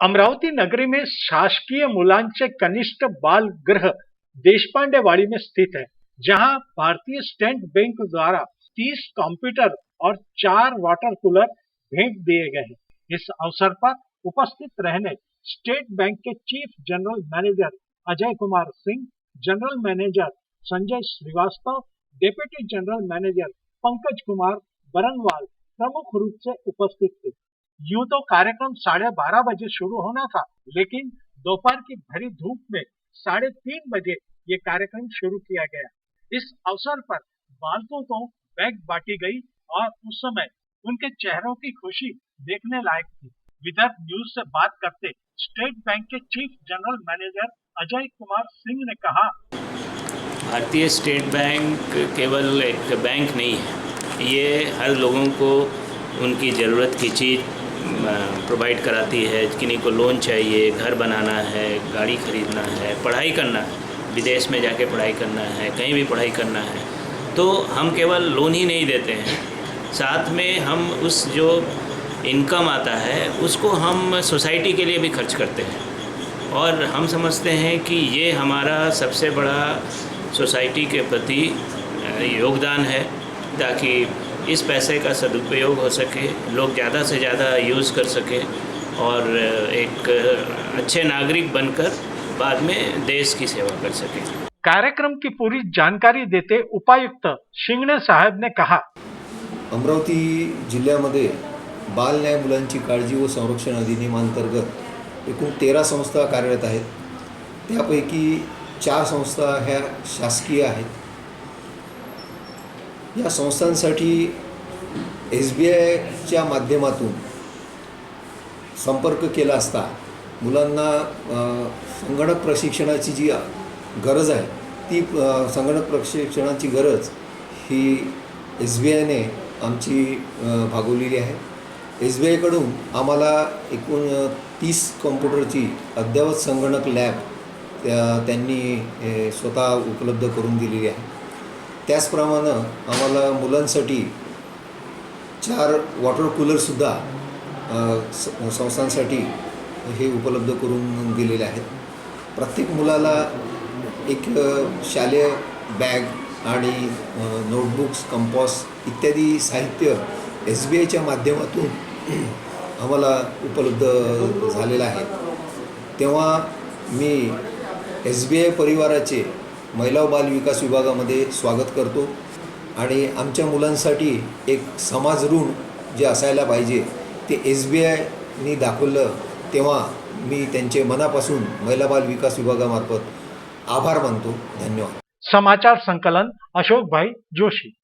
अमरावती नगरी में शासकीय मुलांचे कनिष्ठ बाल गृह देशपांडेवाड़ी में स्थित है, जहाँ भारतीय स्टेट बैंक द्वारा 30 कंप्यूटर और चार वाटर कूलर भेंट दिए गए हैं। इस अवसर पर उपस्थित रहने स्टेट बैंक के chief general manager Ajay Kumar Singh, general manager Sanjay Srivastava, deputy general manager Pankaj Kumar Barnwal प्रमुख रूप से उपस्थित थे। यूँ तो कार्यक्रम साढ़े बारह बजे शुरू होना था, लेकिन दोपहर की भरी धूप में साढ़े तीन बजे ये कार्यक्रम शुरू किया गया। इस अवसर पर बालकों को बैग बांटी गई और उस समय उनके चेहरों की खुशी देखने लायक थी। विदर्भ न्यूज़ से बात करते स्टेट बैंक के chief general manager Ajay Kumar Singh ने कहा, भारतीय स्टेट बैंक केवल एक बैंक नहीं है, ये हर लोगों को उनकी ज़रूरत की चीज़ प्रोवाइड कराती है किन्हीं को लोन चाहिए, घर बनाना है, गाड़ी खरीदना है, पढ़ाई करना है, विदेश में जाके पढ़ाई करना है, कहीं भी पढ़ाई करना है तो हम केवल लोन ही नहीं देते हैं। साथ में हम उस जो इनकम आता है, उसको हम सोसाइटी के लिए भी खर्च करते हैं। और हम समझते हैं कि ये हमारा सबसे बड़ा सोसाइटी के प्रति योगदान है, ताकि इस पैसे का सदुपयोग हो सके लोग ज़्यादा से ज़्यादा यूज़ कर सकें और एक अच्छे नागरिक बनकर बाद में देश की सेवा कर सकें। कार्यक्रम की पूरी जानकारी देते उपायुक्त शिंगणे साहब ने कहा। अमरावती जिल्ह्यामध्ये बाल न्याय मुलांची काळजी व संरक्षण अधिनियमांतर्गत एकूण तेरा संस्था कार्यरत आहेत. त्यापैकी चार संस्था ह्या शासकीय आहेत. या संस्थांसाठी एस बी आयच्या माध्यमातून संपर्क केला असता मुलांना संगणक प्रशिक्षणाची जी गरज आहे ती संगणक प्रशिक्षणाची गरज ही एस बी आयने आमची भागवलेली आहे. एस बी आयकडून आम्हाला एकूण तीस कॉम्प्युटरची अद्ययावत संगणक लॅब त्या त्यांनी स्वतः उपलब्ध करून दिलेली आहे. त्याचप्रमाणे आम्हाला मुलांसाठी चार वॉटर कूलरसुद्धा संस्थांसाठी हे उपलब्ध करून दिलेले आहेत. प्रत्येक मुलाला एक शालेय बॅग आणि नोटबुक्स कंपॉस इत्यादी साहित्य एस बी आयच्या माध्यमातून आम्हाला उपलब्ध झालेलं आहे. तेव्हा मी एस बी आय परिवाराचे महिला व बाल विकास विभागामध्ये स्वागत करतो. आणि आमच्या मुलांसाठी एक समाज ऋण जे असायला पाहिजे ते एस बी आयनी दाखवलं. तेव्हा मी त्यांचे मनापासून महिला बाल विकास विभागामार्फत आभार मानतो. धन्यवाद. समाचार संकलन अशोकभाई जोशी.